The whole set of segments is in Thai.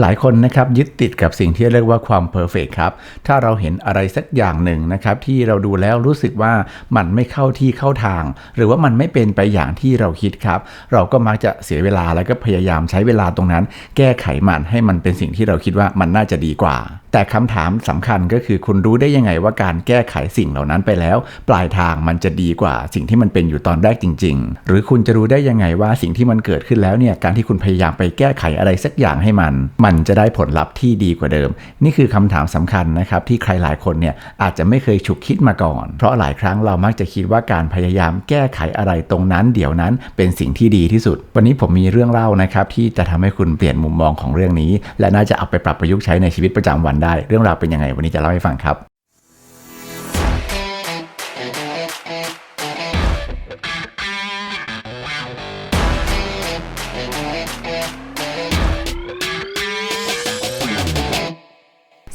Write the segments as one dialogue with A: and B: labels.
A: หลายคนนะครับยึดติดกับสิ่งที่เรียกว่าความเพอร์เฟกครับ ถ้าเราเห็นอะไรสักอย่างหนึ่งนะครับที่เราดูแล้วรู้สึกว่ามันไม่เข้าที่เข้าทาง หรือว่ามันไม่เป็นไปอย่างที่เราคิดครับ เราก็มักจะเสียเวลาแล้วก็พยายามใช้เวลาตรงนั้น แก้ไขมันให้มันเป็นสิ่งที่เราคิดว่ามันน่าจะดีกว่า แต่คำถามสำคัญก็คือคุณรู้ได้ยังไงว่าการแก้ไขสิ่งเหล่านั้นไปแล้ว ปลายทางมันจะดีกว่า สิ่งที่มันเป็นอยู่ตอนแรกจริง ๆ หรือคุณจะรู้ได้ยังไงว่าสิ่งที่มันเกิดขึ้นแล้วเนี่ยการที่คุณพยายามไปแก้ไขอะไรสักอย่างให้มันมันจะได้ผลลัพธ์ที่ดีกว่าเดิม นี่คือคำถามสำคัญนะครับที่ใครหลายคนเนี่ยอาจจะไม่เคยฉุกคิดมาก่อน เพราะหลายครั้งเรามักจะคิดว่าการพยายามแก้ไขอะไรตรงนั้น เดี๋ยวนั้นเป็นสิ่งที่ดีที่สุด วันนี้ผมมีเรื่องเล่านะครับที่จะทำให้คุณเปลี่ยนมุมมองของเรื่องนี้ และน่าจะเอาไปปรับประยุกต์ใช้ในชีวิตประจำวันได้ เรื่องราวเป็นยังไงวันนี้จะเล่าให้ฟังครับ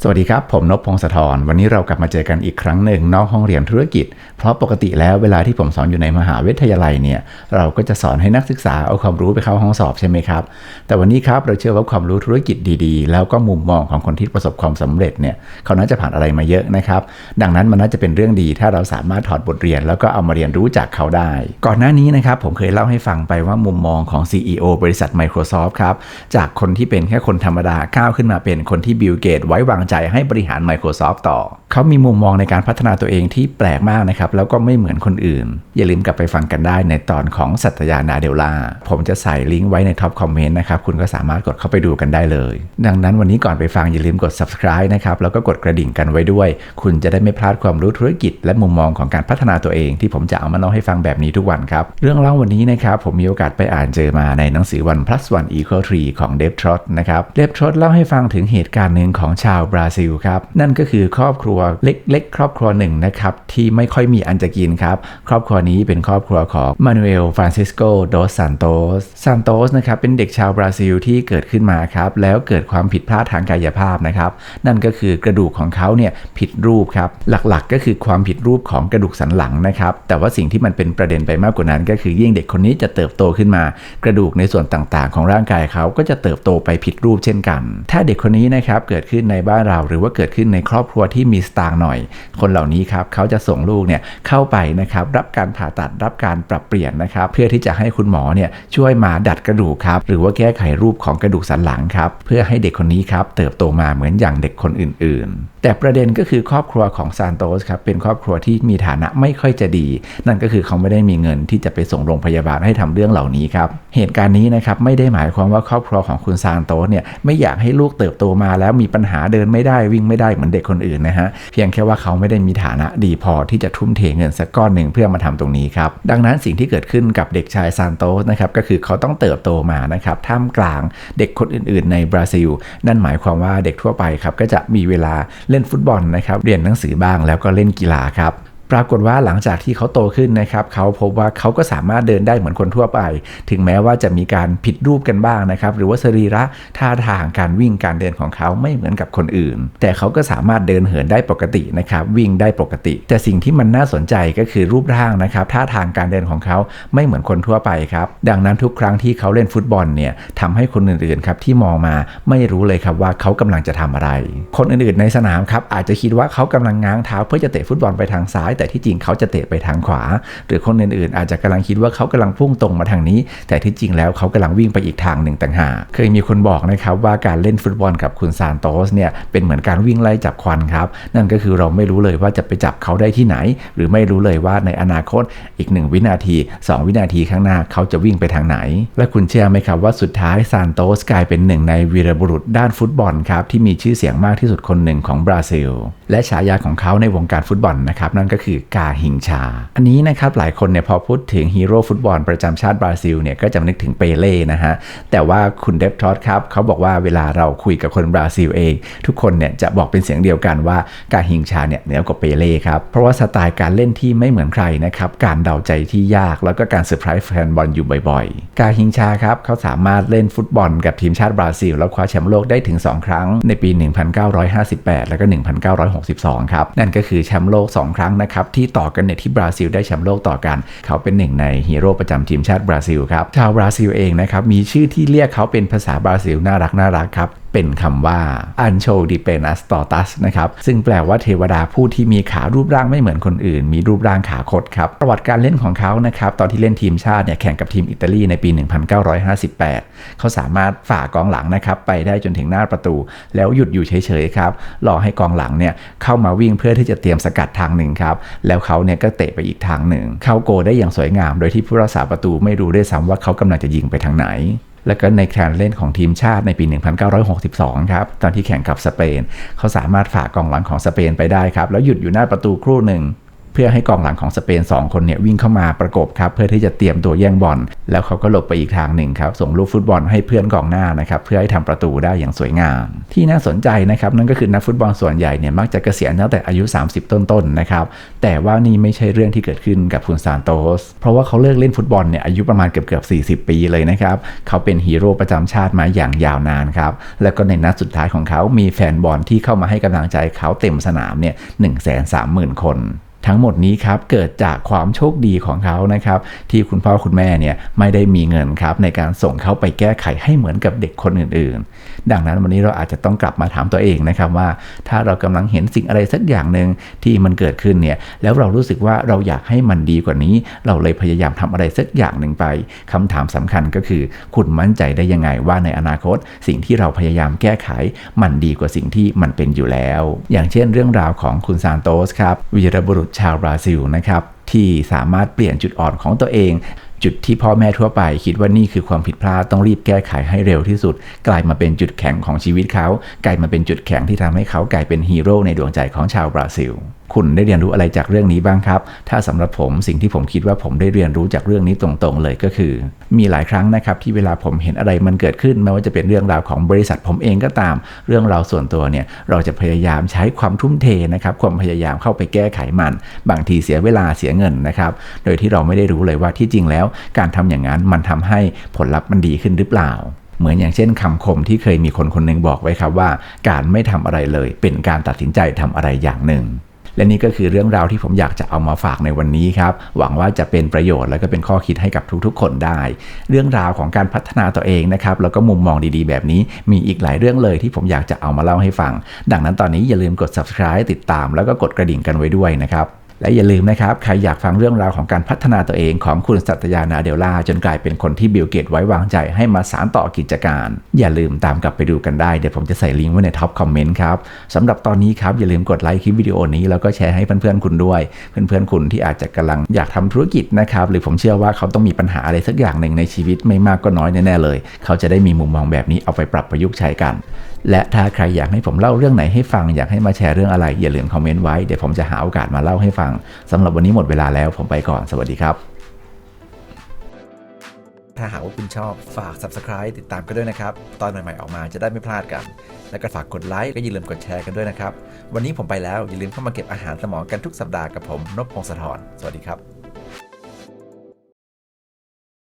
A: สวัสดีครับ ผมนพพงศธร วันนี้เรากลับมาเจอกันอีกครั้งหนึ่งนอกห้องเรียนธุรกิจ เพราะปกติแล้วเวลาที่ผมสอนอยู่ในมหาวิทยาลัยเนี่ย เราก็จะสอนให้นักศึกษาเอาความรู้ไปเข้าห้องสอบใช่ไหมครับ แต่วันนี้ครับเราเชื่อว่าความรู้ธุรกิจดีๆ แล้วก็มุมมองของคนที่ประสบความสำเร็จเนี่ยเขาน่าจะผ่านอะไรมาเยอะนะครับ ดังนั้นมันน่าจะเป็นเรื่องดี ถ้าเราสามารถถอดบทเรียน แล้วก็เอามาเรียนรู้จากเขาได้ ก่อนหน้านี้นะครับผมเคยเล่าให้ฟังไปว่ามุมมองของ CEO บริษัท Microsoft ครับจากคนที่เป็นแค่คนธรรมดาก้าวขึ้นมาเป็นคนที่บิลเกตไว้วางใจให้บริหาร Microsoft ต่อ เขามีมุมมองในการพัฒนาตัวเองที่แปลกมากนะครับ แล้วก็ไม่เหมือนคนอื่น อย่าลืมกลับไปฟังกันได้ในตอนของสัตยานาเดลลาผมจะใส่ลิงก์ไว้ในท็อปคอมเมนต์นะครับ คุณก็สามารถกดเข้าไปดูกันได้เลย ดังนั้นวันนี้ก่อนไปฟังอย่าลืมกด subscribe นะครับ แล้วก็กดกระดิ่งกันไว้ด้วย คุณจะได้ไม่พลาดความรู้ธุรกิจ และมุมมองของการพัฒนาตัวเองที่ผมจะเอามาเล่าให้ฟังแบบนี้ทุกวันครับ เรื่องเล่าวันนี้นะครับผมมีโอกาสไปอ่านเจอมาในหนังสือ One plus One equal three ของเดฟทรอตนะครับ เดฟทรอตเล่าให้ฟังถึงเหตุการณ์หนึ่งของชาวบราซิลครับ นั่นก็คือครอบครัวเล็กๆ ครอบครัวหนึ่งนะครับที่ไม่ค่อยมีอันจะกินครับ ครอบครัวนี้เป็นครอบครัวของมานูเอลฟรานซิสโกโดสซานโตสซานโตสนะครับเป็นเด็กชาวบราซิลที่เกิดขึ้นมาครับแล้วเกิดความผิดพลาดทางกายภาพนะครับนั่นก็คือกระดูกของเขาเนี่ยผิดรูปครับหลักๆ ก็คือความผิดรูปของกระดูกสันหลังนะครับแต่ว่าสิ่งที่มันเป็นประเด็นไปมากกว่านั้น ก็คือยิ่งเด็กคนนี้จะเติบโตขึ้นมา กระดูกในส่วนต่างๆ ของร่างกายเขาก็จะเติบโตไปผิดรูปเช่นกัน ถ้าเด็กคนนี้นะครับเกิดขึ้นในบ้านเรา หรือว่าเกิดขึ้นในครอบครัวที่มีสตางค์หน่อย คนเหล่านี้ครับเขาจะส่งลูกเนี่ยเข้าไปนะครับรับการผ่าตัดรับการปรับเปลี่ยนนะครับเพื่อที่จะให้คุณหมอเนี่ยช่วยมาดัดกระดูกครับหรือว่าแก้ไขรูปของกระดูกสันหลังครับเพื่อให้เด็กคนนี้ครับเติบโตมาเหมือนอย่างเด็กคนอื่นๆ แต่ประเด็นก็คือครอบครัวของซานโตสครับเป็นครอบครัวที่มีฐานะไม่ค่อยจะดี นั่นก็คือเขาไม่ได้มีเงินที่จะไปส่งโรงพยาบาลให้ทำเรื่องเหล่านี้ครับเหตุการณ์นี้นะครับไม่ได้หมายความว่าครอบครัวของคุณซานโตสเนี่ยไม่อยากให้ลูกเติบโตมาแล้วมีปัญหาเดินไม่ได้วิ่งไม่ได้เหมือนเด็กคนอื่นนะฮะเพียงแค่ว่าเขาไม่ได้มีฐานะดีพอที่จะทุ่มเทเงินสักก้อนหนึ่งเพื่อมาทำตรงนี้ครับดังนั้นสิ่งที่เกิดขึ้นกับเด็กชายซานโตสนะครับก็คือเขาต้องเติบโตมานะครับท่ามกลางเด็กคนอื่น ๆ ในบราซิล นั่นหมายความว่าเด็กทั่วไปครับก็จะมีเวลาเล่นฟุตบอลนะครับ เรียนหนังสือบ้างแล้วก็เล่นกีฬาครับ ปรากฏว่าหลังจากที่เขาโตขึ้นนะครับเขาพบว่าเขาก็สามารถเดินได้เหมือนคนทั่วไป ถึงแม้ว่าจะมีการผิดรูปกันบ้างนะครับหรือว่าสรีระท่าทางการวิ่งการเดินของเขาไม่เหมือนกับคนอื่น แต่เขาก็สามารถเดินเหินได้ปกตินะครับวิ่งได้ปกติ แต่สิ่งที่มันน่าสนใจก็คือรูปร่างนะครับท่าทางการเดินของเขาไม่เหมือนคนทั่วไปครับดังนั้นทุกครั้งที่เขาเล่นฟุตบอลเนี่ยทำให้คนอื่นๆครับที่มองมาไม่รู้เลยครับว่าเขากำลังจะทำอะไร คนอื่นๆในสนามครับอาจจะคิดว่าเขากำลังง้างเท้าเพื่อจะเตะฟุตบอลไปทางซ้ายแต่ที่จริงเขาจะเตะไปทางขวา หรือคนอื่นๆ อาจจะกำลังคิดว่าเขากำลังพุ่งตรงมาทางนี้ แต่ที่จริงแล้วเขากำลังวิ่งไปอีกทางหนึ่งต่างหากเคยมีคนบอกนะครับว่าการเล่นฟุตบอลกับคุณซานโตสเนี่ยเป็นเหมือนการวิ่งไล่จับควันครับ นั่นก็คือเราไม่รู้เลยว่าจะไปจับเขาได้ที่ไหน หรือไม่รู้เลยว่าในอนาคตอีก 1 วินาที 2 วินาทีข้างหน้าเขาจะวิ่งไปทางไหน และคุณเชื่อไหมครับว่าสุดท้ายซานโตสกลายเป็นหนึ่งในวีรบุรุษด้านฟุตบอลครับที่มีชื่อเสียงมากที่สุดคนหนึ่งของบราซิล และฉายาของเขาในวงการฟุตบอลนะครับนั่นก็คือกาหิงชา อันนี้นะครับหลายคนเนี่ยพอพูดถึงฮีโร่ฟุตบอลประจำชาติบราซิลเนี่ยก็จะนึกถึงเปเล่นะฮะ แต่ว่าคุณเดฟทอสครับเขาบอกว่าเวลาเราคุยกับคนบราซิลเอง ทุกคนเนี่ยจะบอกเป็นเสียงเดียวกันว่ากาหิงชาเนี่ยเหนือกว่าเปเล่ครับ เพราะว่าสไตล์การเล่นที่ไม่เหมือนใครนะครับ การเดาใจที่ยากแล้วก็การเซอร์ไพรส์แฟนบอลอยู่บ่อยๆ กาหิงชาครับเขาสามารถเล่นฟุตบอลกับทีมชาติบราซิล แล้วคว้าแชมป์โลกได้ถึง 2 ครั้งในปี 1958 แล้วก็ 1962 ครับ นั่นก็คือแชมป์โลก 2 ครั้งนะครับที่ต่อกันเนี่ยที่บราซิลได้แชมป์โลกต่อกัน เขาเป็นหนึ่งในฮีโร่ประจำทีมชาติบราซิลครับชาวบราซิลเองนะครับมีชื่อที่เรียกเขาเป็นภาษาบราซิลน่ารักน่ารักครับ เป็นคำว่า Ancho d i p e n a s t o r t u s นะครับ ซึ่งแปลว่าเทวดาผู้ที่มีขารูปร่างไม่เหมือนคนอื่น มีรูปร่างขาคดครับ ประวัติการเล่นของเขานะครับ ตอนที่เล่นทีมชาติเนี่ยแข่งกับทีมอิตาลีในปี 1958 เขาสามารถฝ่ากองหลังนะครับ ไปได้จนถึงหน้าประตู แล้วหยุดอยู่เฉยๆครับ รอให้กองหลังเนี่ยเข้ามาวิ่งเพื่อที่จะเตรียมสกัดทางหนึ่งครับ แล้วเขาเนี่ยก็เตะไปอีกทางหนึ่ง เข้าโกได้อย่างสวยงาม โดยที่ผู้รักษาประตูไม่รู้ด้วยซ้ำว่าเขากำลังจะยิงไปทางไหน แล้วก็ในการเล่นของทีมชาติในปี 1962 ครับ ตอนที่แข่งกับสเปน เขาสามารถฝ่ากองหลังของสเปนไปได้ครับ แล้วหยุดอยู่หน้าประตูครู่หนึ่ง เพื่อให้กองหลังของสเปน 2 คนเนี่ยวิ่งเข้ามาประกบครับเพื่อที่จะเตรียมตัวแย่งบอลแล้วเขาก็หลบไปอีกทางหนึ่งครับส่งลูกฟุตบอลให้เพื่อนกองหน้านะครับเพื่อให้ทำประตูได้อย่างสวยงาม ที่น่าสนใจนะครับนั่นก็คือนักฟุตบอลส่วนใหญ่เนี่ยมักจะเกษียณตั้งแต่อายุ 30 ต้นๆนะครับแต่ว่านี่ไม่ใช่เรื่องที่เกิดขึ้นกับคุณซานโตสเพราะว่าเขาเลิกเล่นฟุตบอลเนี่ยอายุประมาณเกือบเกือบ40 ปีเลยนะครับเขาเป็นฮีโร่ประจำชาติมาอย่างยาวนานครับแล้วก็ในนัดสุดท้ายของเขามีแฟนบอลที่เข้ามาให้กำลังใจเขาเต็มสนามเนี่ย1 3 0 0 0 0คน ทั้งหมดนี้ครับเกิดจากความโชคดีของเขานะครับที่คุณพ่อคุณแม่เนี่ยไม่ได้มีเงินครับในการส่งเขาไปแก้ไขให้เหมือนกับเด็กคนอื่นๆ ดังนั้นวันนี้เราอาจจะต้องกลับมาถามตัวเองนะครับว่า ถ้าเรากำลังเห็นสิ่งอะไรสักอย่างหนึ่งที่มันเกิดขึ้นเนี่ยแล้วเรารู้สึกว่าเราอยากให้มันดีกว่านี้ เราเลยพยายามทำอะไรสักอย่างหนึ่งไปคำถามสำคัญก็คือ คุณมั่นใจได้ยังไงว่าในอนาคต สิ่งที่เราพยายามแก้ไข มันดีกว่าสิ่งที่มันเป็นอยู่แล้ว อย่างเช่นเรื่องราวของคุณซานโตสครับวีรบุรุษชาวบราซิลนะครับที่สามารถเปลี่ยนจุดอ่อนของตัวเอง จุดที่พ่อแม่ทั่วไป คิดว่านี่คือความผิดพลาดต้องรีบแก้ไขให้เร็วที่สุด กลายมาเป็นจุดแข็งของชีวิตเขา กลายมาเป็นจุดแข็งที่ทำให้เขากลายเป็นฮีโร่ในดวงใจของชาวบราซิล คุณได้เรียนรู้อะไรจากเรื่องนี้บ้างครับ ถ้าสำหรับผมสิ่งที่ผมคิดว่าผมได้เรียนรู้จากเรื่องนี้ตรงๆเลยก็คือ มีหลายครั้งนะครับที่เวลาผมเห็นอะไรมันเกิดขึ้นไม่ว่าจะเป็นเรื่องราวของบริษัทผมเองก็ตาม เรื่องราวส่วนตัวเนี่ยเราจะพยายามใช้ความทุ่มเทนะครับความพยายามเข้าไปแก้ไขมัน บางทีเสียเวลาเสียเงินนะครับโดยที่เราไม่ได้รู้เลยว่าที่จริงแล้ว การทำอย่างนั้นมันทำให้ผลลัพธ์มันดีขึ้นหรือเปล่าเหมือนอย่างเช่นคำคมที่เคยมีคนคนหนึงบอกไว้ครับว่า การไม่ทำอะไรเลยเป็นการตัดสินใจทำอะไรอย่างหนึ่ง และนี่ก็คือเรื่องราวที่ผมอยากจะเอามาฝากในวันนี้ครับ หวังว่าจะเป็นประโยชน์และก็เป็นข้อคิดให้กับทุกๆ คนได้ เรื่องราวของการพัฒนาตัวเองนะครับแล้วก็มุมมองดีๆ แบบนี้มีอีกหลายเรื่องเลยที่ผมอยากจะเอามาเล่าให้ฟัง ดังนั้นตอนนี้อย่าลืมกด subscribe ติดตาม แล้วก็กดกระดิ่งกันไว้ด้วยนะครับ และอย่าลืมนะครับ ใครอยากฟังเรื่องราวของการพัฒนาตัวเองของคุณสัตยานาเดลล่าจนกลายเป็นคนที่บิลเกตไว้วางใจให้มาสารต่อกิจการ อย่าลืมตามกลับไปดูกันได้ เดี๋ยวผมจะใส่ลิงก์ไว้ในท็อปคอมเมนต์ครับสำหรับตอนนี้ครับ อย่าลืมกดไลค์คลิปวิดีโอนี้แล้วก็แชร์ให้เพื่อนๆคุณด้วย เพื่อนๆคุณที่อาจจะกำลังอยากทำธุรกิจนะครับหรือผมเชื่อว่าเขาต้องมีปัญหาอะไรสักอย่างหนึ่งในชีวิตไม่มากก็น้อยแน่ๆเลย เขาจะได้มีมุมมองแบบนี้เอาไปปรับประยุกต์ใช้กัน และถ้าใครอยากให้ผมเล่าเรื่องไหนให้ฟังอยากให้มาแชร์เรื่องอะไรอย่าลืมคอมเมนต์ไว้เดี๋ยวผมจะหาโอกาสมาเล่าให้ฟังสำหรับวันนี้หมดเวลาแล้วผมไปก่อนสวัสดีครับ ถ้าหากว่าคุณชอบฝาก subscribe ติดตามกันด้วยนะครับ ตอนใหม่ๆออกมาจะได้ไม่พลาดกัน แล้วก็ฝากกดไลค์และอย่าลืมกดแชร์กันด้วยนะครับ วันนี้ผมไปแล้วอย่าลืมเข้ามาเก็บอาหารสมองกันทุกสัปดาห์กับผมนพพงศธรสวัสดีครับ